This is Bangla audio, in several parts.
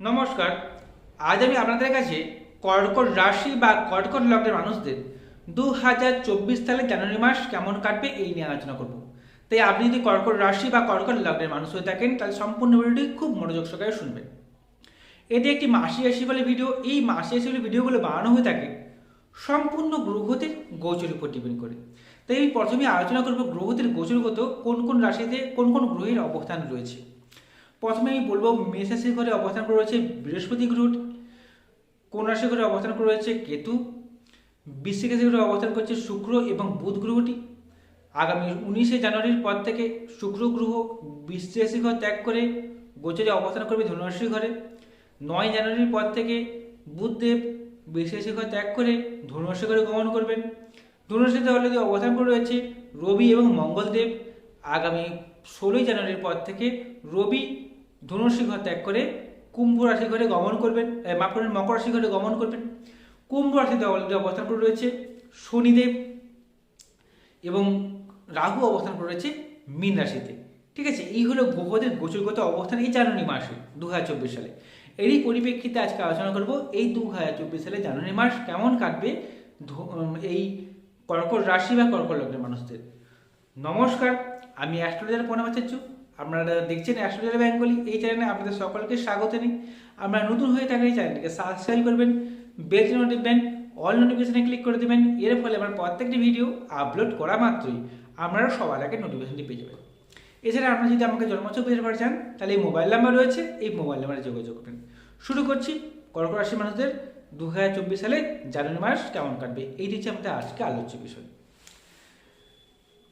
নমস্কার। আজ আমি আপনাদের কাছে কর্কট রাশি বা কর্কট লগ্নের মানুষদের দু হাজার চব্বিশ সালে জানুয়ারি মাস কেমন কাটবে এই নিয়ে আলোচনা করব। তাই আপনি যদি কর্কট রাশি বা কর্কট লগ্নের মানুষ হয়ে থাকেন, তাহলে সম্পূর্ণ ভিডিওটি খুব মনোযোগ সহকারে শুনবেন। এটি একটি মাসি রাশি বলে ভিডিও। এই মাসি রাশি বলে ভিডিওগুলো বানানো হয়ে থাকে সম্পূর্ণ গ্রহদের গোচরের উপর ডিপেন্ড করে। তাই আমি প্রথমে আলোচনা করব গ্রহদের গোচরগত কোন কোন রাশিতে কোন কোন গ্রহের অবস্থান রয়েছে। প্রথমে আমি বলব মেষ রাশির ঘরে অবস্থান করে রয়েছে বৃহস্পতি গ্রহটি কোন রাশির ঘরে অবস্থান করে রয়েছে কেতু, বৃশ্চিক রাশির ঘরে অবস্থান করছে শুক্র এবং বুধ গ্রহটি। আগামী উনিশে জানুয়ারির পর থেকে শুক্র গ্রহ বৃশ্চিক রাশি ঘর ত্যাগ করে গোচরে অবস্থান করবে ধনুরাশির ঘরে। নয় জানুয়ারির পর থেকে বুধদেব রাশি ঘর ত্যাগ করে ধনুরাশি ঘরে গমন করবেন। ধনুরাশিতে অলরেডি অবস্থান করে রয়েছে রবি এবং মঙ্গলদেব। আগামী ষোলোই জানুয়ারির পর থেকে রবি ঘর ত্যাগ করে কুম্ভ রাশি ঘরে গমন করবেন মাফ করবেন, মকর রাশি ঘরে গমন করবেন। কুম্ভ রাশিতে অবস্থান করে রয়েছে, শনিদেব এবং রাহু অবস্থান করে রয়েছে মীন রাশিতে। ঠিক আছে, এই হলো গ্রহদের গোচরগত অবস্থান এই জানুয়ারি মাসে দু হাজার চব্বিশ সালে। এরই পরিপ্রেক্ষিতে আজকে আলোচনা করব এই দু হাজার চব্বিশ সালে জানুয়ারি মাস কেমন কাটবে এই কর্কট রাশি বা কর্কট লগ্নের মানুষদের। নমস্কার, আমি অ্যাস্ট্রোলজার প্রণাম আচার্য। আপনারা দেখছেন অ্যাস্ট্রোলজার বেঙ্গলি এই চ্যানেলে আপনাদের সকলকে স্বাগত জানাই। আপনারা নতুন হয়ে থাকলে এই চ্যানেলটিকে সাবস্ক্রাইব করবেন বেল নোট অল নোটিফিকেশনে ক্লিক করে দেবেন, এর ফলে আমার প্রত্যেকটি ভিডিও আপলোড করা মাত্রই আপনারা সবার আগে নোটিফিকেশনটি পেয়ে যাবেন। এছাড়া আপনারা যদি আমাকে জন্মছক পেতে পারে চান, তাহলে এই মোবাইল নাম্বার রয়েছে, এই মোবাইল নাম্বারে যোগাযোগ করবেন। শুরু করছি কর্কট রাশির মানুষদের দু হাজার চব্বিশ সালে জানুয়ারি মাস কেমন কাটবে, এই দিচ্ছে আমাদের আজকে আলোচ্য বিষয়।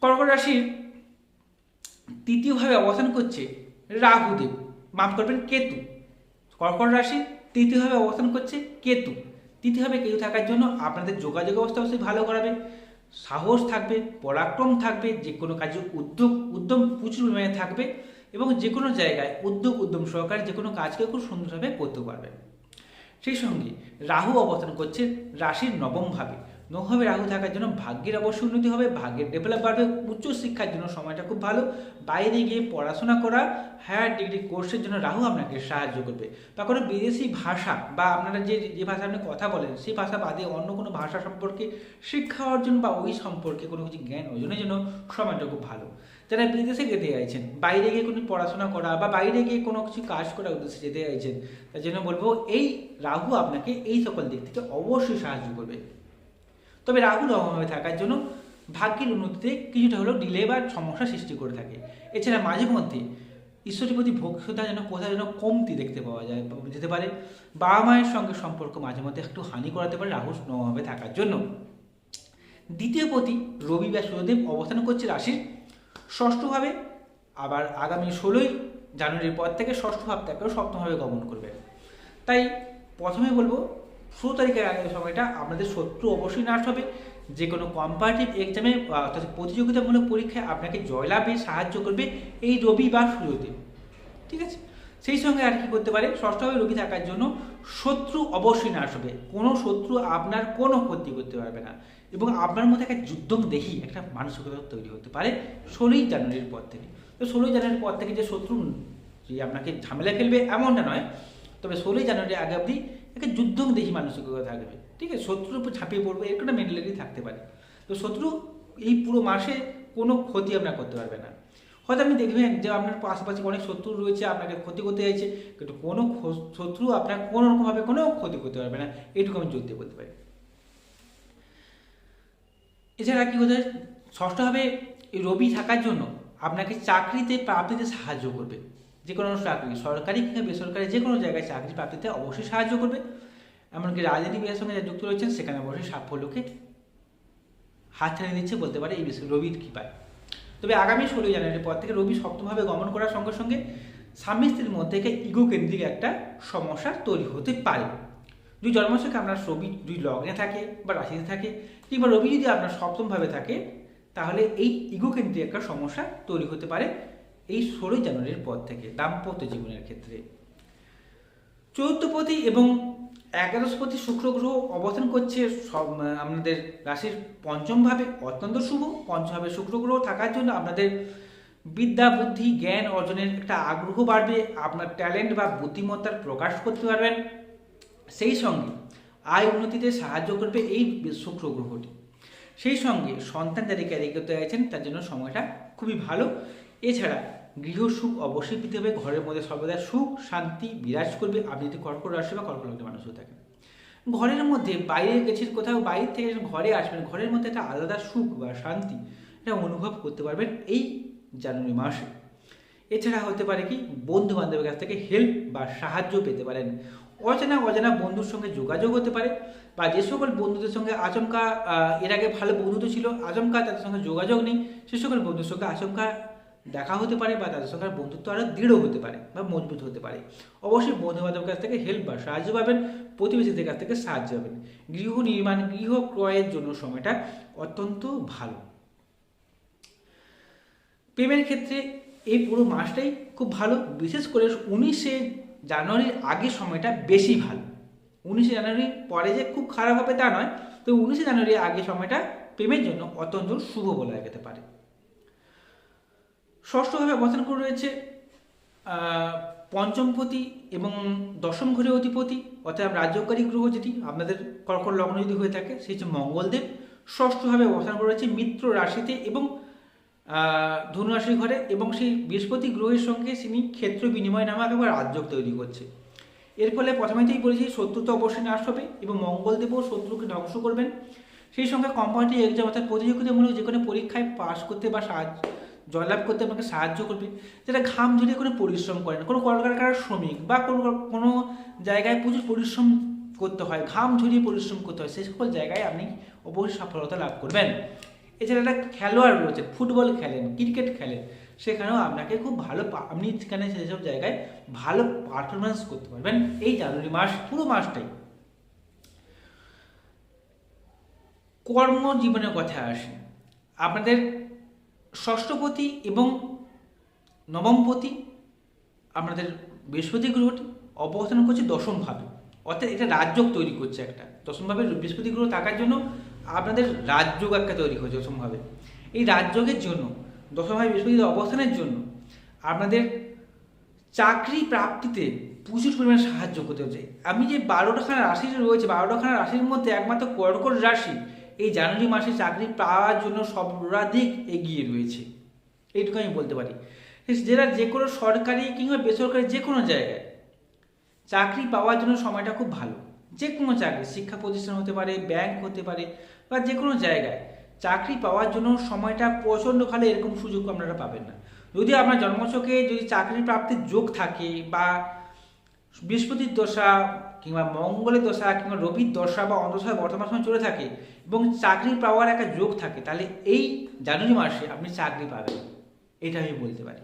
কর্কট রাশির তৃতীয়ভাবে অবস্থান করছে রাহুদেব। মাফ করবেন, কেতু। কর্কট রাশি তৃতীয়ভাবে অবস্থান করছে কেতু। তৃতীয়ভাবে কেতু থাকার জন্য আপনাদের যোগাযোগ অবস্থা অবশ্যই ভালো করাবে। সাহস থাকবে, পরাক্রম থাকবে, যে কোনো কাজে উদ্যোগ, উদ্যম প্রচুর পরিমাণে থাকবে এবং যে কোনো জায়গায় উদ্যোগ, উদ্যম সহকারে যে কোনো কাজকে খুব সুন্দরভাবে করতে পারবেন সেই সঙ্গে রাহু অবস্থান করছে রাশির নবম ভাবে নবমভাবে রাহু থাকার জন্য ভাগ্যের অবশ্যই উন্নতি হবে, ভাগ্যের ডেভেলপ বাড়বে উচ্চ শিক্ষার জন্য সময়টা খুব ভালো। বাইরে গিয়ে পড়াশোনা করা হায়ার ডিগ্রি কোর্সের জন্য রাহু আপনাকে সাহায্য করবে। বা কোনো বিদেশি ভাষা বা আপনারা যে যে ভাষা আপনি কথা বলেন, সেই ভাষা বাদে অন্য কোনো ভাষা সম্পর্কে শিক্ষা অর্জন বা ওই সম্পর্কে কোনো কিছু জ্ঞান অর্জনের জন্য সময়টা খুব ভালো। যারা বিদেশে যেতে চাইছেন, বাইরে গিয়ে কোনো পড়াশোনা করা বা বাইরে গিয়ে কোনো কিছু কাজ করার উদ্দেশ্যে যেতে চাইছেন, তার জন্য বলব এই রাহু আপনাকে এই সকল দিক থেকে অবশ্যই সাহায্য করবে। তবে রাহুর অভাবে থাকার জন্য ভাগ্যের উন্নতিতে কিছুটা হলেও ডিলে বা সমস্যা সৃষ্টি করে থাকে। এছাড়া মাঝে মধ্যে ঈশ্বরের প্রতি ভোক্তা যেন কোথাও যেন কমতি দেখতে পাওয়া যায় যেতে পারে। বাবা মায়ের সঙ্গে সম্পর্ক মাঝে মধ্যে একটু হানি করাতে পারে রাহু নভাবে থাকার জন্য। দ্বিতীয় প্রতি রবি বা সূর্যদেব অবস্থান করছে রাশির। ষষ্ঠভাবে আবার আগামী ষোলোই জানুয়ারির পর থেকে ষষ্ঠ ভাব থেকেও সপ্তমভাবে গমন করবে। তাই প্রথমে বলব ষোলো তারিখের আগের সময়টা আপনাদের শত্রু অবশ্যই নাশ হবে। যে কোনো কম্পারেটিভ এক্সামে অর্থাৎ প্রতিযোগিতামূলক পরীক্ষায় আপনাকে জয়লাভে সাহায্য করবে এই রবি বা ঠিক আছে? সেই সঙ্গে আর কি করতে পারে? ষষ্ঠভাবে রবি থাকার জন্য শত্রু অবশ্যই নাশ হবে। কোনো শত্রু আপনার কোনো ক্ষতি করতে পারবে না। এবং আপনার মধ্যে একটা যুদ্ধ দেখি একটা মানসিকতা তৈরি হতে পারে ষোলোই জানুয়ারির পর থেকে। তো ষোলোই জানুয়ারির পর থেকে যে শত্রু যে আপনাকে ঝামেলা ফেলবে এমনটা নয়। তবে ষোলোই জানুয়ারি আগে অবধি একটা যুদ্ধ দেখি মানসিকতা থাকবে ঠিক আছে? শত্রুর উপর ঝাঁপিয়ে পড়বে, এর একটা মেন্টালিটি থাকতে পারে। তো শত্রু এই পুরো মাসে কোনো ক্ষতি আপনার করতে পারবে না। হয়তো আপনি দেখবেন যে আপনার পাশাপাশি অনেক শত্রু রয়েছে, আপনাকে ক্ষতি করতে চাইছে কিন্তু কোনো শত্রু আপনার কোনো রকমভাবে কোনো ক্ষতি করতে পারবে না। এটুকু আমি যুদ্ধে বলতে পারি। এছাড়া কি হতে ষষ্ঠভাবে রবি থাকার জন্য আপনাকে চাকরিতে, প্রাপ্তিতে সাহায্য করবে। যে কোনো চাকরি, সরকারি কিংবা বেসরকারি যে কোনো জায়গায় চাকরি প্রাপ্তিতে অবশ্যই সাহায্য করবে। এমনকি রাজনীতি রাজনীতিবিদের সঙ্গে যুক্ত রয়েছেন, সেখানে অবশ্যই সাফল্যকে হাত ছাড়িয়ে দিচ্ছে বলতে পারে এই বিষয়ে রবির কৃপায়। তবে আগামী ষোলোই জানুয়ারির পর থেকে রবি সপ্তমভাবে গমন করার সঙ্গে সঙ্গে স্বামী স্ত্রীর মধ্যে ইগো কেন্দ্রিক একটা সমস্যা তৈরি হতে পারে। যদি জন্মছকে আপনার রবি যদি লগ্নে থাকে বা রাশিতে থাকে, কিংবা রবি যদি আপনার সপ্তমভাবে থাকে, তাহলে এই ইগো কেন্দ্রিক একটা সমস্যা তৈরি হতে পারে। এই ষোলোই জানুয়ারির পর থেকে দাম্পত্য জীবনের ক্ষেত্রে। চতুর্থপতি এবং একাদশপতি শুক্র গ্রহ অবস্থান করছে সব আপনাদের রাশির পঞ্চমভাবে অত্যন্ত শুভ। পঞ্চমভাবে শুক্র গ্রহ থাকার জন্য আপনাদের বিদ্যা, বুদ্ধি, জ্ঞান অর্জনের একটা আগ্রহ বাড়বে। আপনার ট্যালেন্ট বা বুদ্ধিমত্তার প্রকাশ করতে পারবেন। সেই সঙ্গে আয় উন্নতিতে সাহায্য করবে এই শুক্র গ্রহটি। সেই সঙ্গে সন্তান ক্যারি করতে চাইছেন, তার জন্য সময়টা খুবই ভালো। এছাড়া গৃহ সুখ অবশ্যই পেতে হবে, ঘরের মধ্যে সর্বদা সুখ, শান্তি বিরাজ করবে। আপনি যদি কর্কট রাশি বা কর্কট লগ্নের মানুষ হয়ে থাকেন। ঘরের মধ্যে বাইরে গেছেন কোথাও, বাইরে থেকে ঘরে আসবেন, ঘরের মধ্যে একটা আলাদা সুখ বা শান্তি এটা অনুভব করতে পারবেন এই জানুয়ারি মাসে। এছাড়া হতে পারে কি বন্ধু বান্ধবের কাছ থেকে হেল্প বা সাহায্য পেতে পারেন। অচেনা অজানা বন্ধুর সঙ্গে যোগাযোগ হতে পারে বা যে সকল বন্ধুদের সঙ্গে আচমকা এর আগে ভালো বন্ধুত্ব ছিল, আচমকা তাদের সঙ্গে যোগাযোগ নেই, সে সকল বন্ধুর সঙ্গে আচমকা দেখা হতে পারে বা তাদের সঙ্গে বন্ধুত্ব আরও দৃঢ় হতে পারে বা মজবুত হতে পারে। অবশ্যই বন্ধু বান্ধবের কাছ থেকে হেল্প বা সাহায্য পাবেন, প্রতিবেশীদের কাছ থেকে সাহায্য পাবেন। গৃহ নির্মাণ, গৃহ ক্রয়ের জন্য সময়টা অত্যন্ত ভালো। প্রেমের ক্ষেত্রে এই পুরো মাসটাই খুব ভালো, বিশেষ করে উনিশে জানুয়ারির আগের সময়টা বেশি ভালো। উনিশে জানুয়ারির পরে যে খুব খারাপ হবে তা নয়, তো উনিশে জানুয়ারির আগের সময়টা প্রেমের জন্য অত্যন্ত শুভ বলা যেতে পারে। ষষ্ঠভাবে অবস্থান করে রয়েছে পঞ্চমপতি এবং দশম ঘরে অধিপতি অর্থাৎ রাজ্যকারী গ্রহ যেটি আপনাদের কর্কট লগ্ন যদি হয়ে থাকে সেই হচ্ছে মঙ্গলদেব। ষষ্ঠভাবে অবস্থান করে রয়েছে মিত্র রাশিতে এবং আহ, ধনু রাশির ঘরে এবং সেই বৃহস্পতি গ্রহের সঙ্গে তিনি ক্ষেত্র বিনিময় নামক একবার রাজ্য তৈরি করছে। এর ফলে প্রথমেতেই বলেছি শত্রু তো অবশ্যই নাশ হবে এবং মঙ্গলদেবও শত্রুকে ধ্বংস করবেন। সেই সঙ্গে কম্পারেটিভ এক্সাম অর্থাৎ প্রতিযোগিতামূলক যে কোনো পরীক্ষায় পাশ করতে বা সাহায্য জয়লাভ করতে আপনাকে সাহায্য করবে। যেটা ঘাম ঝরিয়ে কোনো পরিশ্রম করেন কোনো কলকারখানার শ্রমিক বা কোনো কোনো জায়গায় প্রচুর পরিশ্রম করতে হয় ঘাম ঝরিয়ে পরিশ্রম করতে হয়, সেই সকল জায়গায় আপনি অবশ্যই সফলতা লাভ করবেন। এছাড়া একটা খেলোয়াড় রয়েছে, ফুটবল খেলেন, ক্রিকেট খেলেন, সেখানেও আপনাকে খুব ভালো আপনি সেখানে সেসব জায়গায় ভালো পারফরমেন্স করতে পারবেন। এই জানুয়ারি মাস, পুরো মাসটাই। কর্মজীবনের কথা আসে। আপনাদের ষষ্ঠপতি এবং নবমপতি আপনাদের বৃহস্পতি গ্রহটি অবস্থান করছে দশমভাবে। অর্থাৎ এটা রাজযোগ তৈরি করছে একটা। দশমভাবে বৃহস্পতি গ্রহ থাকার জন্য আপনাদের রাজযোগ একটা তৈরি হয়েছে দশমভাবে। এই রাজযোগের জন্য দশম ভাবে বৃহস্পতি অবস্থানের জন্য আপনাদের চাকরি প্রাপ্তিতে প্রচুর পরিমাণে সাহায্য করতে হচ্ছে। আমি যে বারোটাখানা রাশি রয়েছে, বারোটাখানা রাশির মধ্যে একমাত্র কর্কট রাশি এই জানুয়ারি মাসে চাকরি পাওয়ার জন্য সর্বাধিক এগিয়ে রয়েছে। এইটুকু আমি বলতে পারি। যেটা যে কোনো সরকারি কিংবা বেসরকারি যে কোনো জায়গায় চাকরি পাওয়ার জন্য সময়টা খুব ভালো। যে কোনো চাকরি, শিক্ষা প্রতিষ্ঠান হতে পারে, ব্যাংক হতে পারে বা যে কোনো জায়গায় চাকরি পাওয়ার জন্য সময়টা প্রচণ্ড ভালো এরকম সুযোগ আপনারা পাবেন না। যদি আপনার জন্মছকে যদি চাকরি প্রাপ্তির যোগ থাকে বা বৃহস্পতির দশা কিংবা মঙ্গলের দশা কিংবা রবির দশা বা অন্তশা বর্তমান সময় চলে থাকে এবং চাকরি পাওয়ার একটা যোগ থাকে, তাহলে এই জানুয়ারি মাসে আপনি চাকরি পাবেন। এটা আমি বলতে পারি।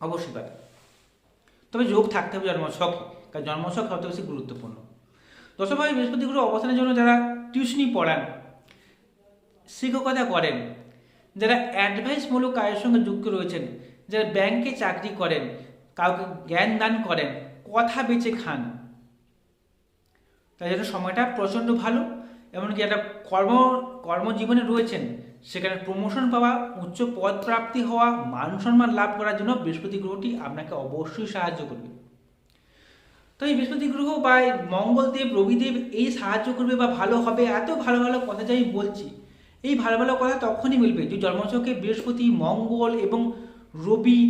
অবশ্যই পাবেন। তবে যোগ থাকতে হবে জন্মছকে, কারণ জন্মছক সবচেয়ে বেশি গুরুত্বপূর্ণ। দশমভাবে বৃহস্পতি অবস্থানের জন্য যারা টিউশনি পড়ান, শিক্ষকতা করেন, যারা অ্যাডভাইসমূলক কাজের সঙ্গে যুক্ত রয়েছেন, যারা ব্যাংকে চাকরি করেন, কাউকে জ্ঞান দান করেন কথা বেঁচে খান। তাই জন্য সময়টা প্রচণ্ড ভালো, এমনকি একটা কর্ম, কর্মজীবনে রয়েছেন, সেখানে প্রমোশন পাওয়া, উচ্চ পদ প্রাপ্তি হওয়া, মান সম্মান লাভ করার জন্য বৃহস্পতি গ্রহটি আপনাকে অবশ্যই সাহায্য করবে। তো এই বৃহস্পতি গ্রহ বা মঙ্গলদেব, রবিদেব এই সাহায্য করবে বা ভালো হবে, এত ভালো ভালো কথা যে আমি বলছি, এই ভালো ভালো কথা তখনই মিলবে যে জন্মছকে বৃহস্পতি, মঙ্গল এবং রবি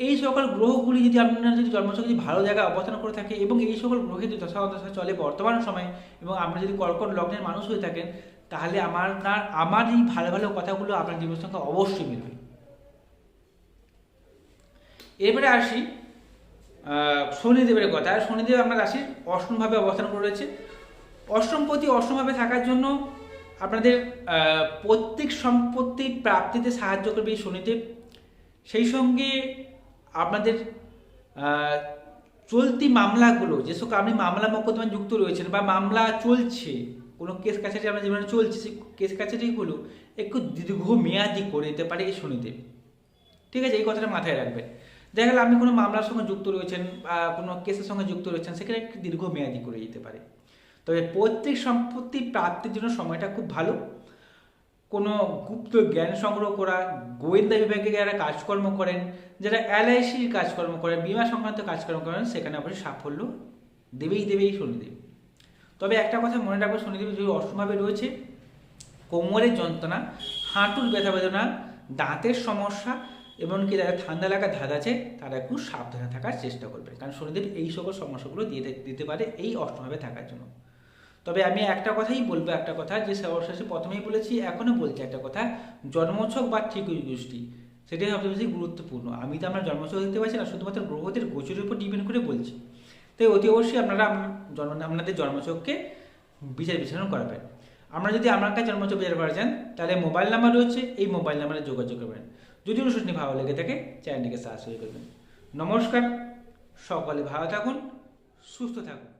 এই সকল গ্রহগুলি যদি আপনারা যদি জন্মছক যদি ভালো জায়গায় অবস্থান করে থাকে এবং এই সকল গ্রহে যদি দশা দশা চলে বর্তমান সময়ে এবং আপনি যদি কর্কট লগ্নের মানুষ হয়ে থাকেন, তাহলে আমার না, আমার এই ভালো ভালো কথাগুলো আপনার জীবনের সঙ্গে অবশ্যই মিলবে। এবারে আসি শনিদেবের কথা। শনিদেব আপনার রাশির অষ্টমভাবে অবস্থান করে রয়েছে। অষ্টমপতি অষ্টমভাবে থাকার জন্য আপনাদের প্রত্যেক সম্পত্তি প্রাপ্তিতে সাহায্য করবে এই শনিদেব। সেই সঙ্গে আপনাদের চলতি মামলাগুলো, যে সকল আপনি মামলা মোকদ্দমায় যুক্ত রয়েছেন বা মামলা চলছে, কোনো কেস কাছারি আপনার জীবনে চলছে, সেই কেস কাছারিগুলো একটু দীর্ঘমেয়াদি করে দিতে পারে এই শনিদেব ঠিক আছে? এই কথাটা মাথায় রাখবেন। দেখা গেল, আপনি কোনো মামলার সঙ্গে যুক্ত রয়েছেন বা কোনো কেসের সঙ্গে যুক্ত রয়েছেন, সেখানে একটু দীর্ঘমেয়াদি করে দিতে পারে। তবে পৈতৃক সম্পত্তি প্রাপ্তির জন্য সময়টা খুব ভালো। কোনো গুপ্ত জ্ঞান সংগ্রহ করা, গোয়েন্দা বিভাগে যারা কাজকর্ম করেন, যারা এলআইসির কাজকর্ম করেন, বিমা সংক্রান্ত কাজকর্ম করেন, সেখানে অবশ্যই সাফল্য দেবেই দেবেই শনিদেব। তবে একটা কথা মনে রাখব শনিদেব যদি অষ্টমভাবে রয়েছে, কোমরের যন্ত্রণা, হাঁটুর ব্যথা বেদনা, দাঁতের সমস্যা, এমনকি যারা ঠান্ডা লাগা ধাঁধ আছে, তারা একটু সাবধানে থাকার চেষ্টা করবে কারণ শনিদেব এই সকল সমস্যাগুলো দিয়ে দিতে পারে এই অষ্টমভাবে থাকার জন্য। তবে আমি একটা কথাই বলব, একটা কথা যে সর্বশেষে প্রথমেই বলেছি এখনও বলছি একটা কথা জন্মছক বা ঠিক গোষ্ঠী সেটাই সবচেয়ে বেশি গুরুত্বপূর্ণ। আমি তো আমরা জন্মছক দেখতে পাচ্ছি না, শুধুমাত্র গ্রহদের গোচরের উপর ডিপেন্ড করে বলছি। তাই অতি অবশ্যই আপনারা জন্ম, আপনাদের জন্মছককে বিচার বিশ্লেষণ করাবেন। আমরা যদি আমার কাছে জন্মছক বিচার করা যান তাহলে মোবাইল নাম্বার রয়েছে, এই মোবাইল নাম্বারে যোগাযোগ করবেন। যদি অনুষ্ঠানটি ভালো লেগে থাকে, চ্যানেলটিকে সাবস্ক্রাইব করবেন। নমস্কার, সকলে ভালো থাকুন, সুস্থ থাকুন।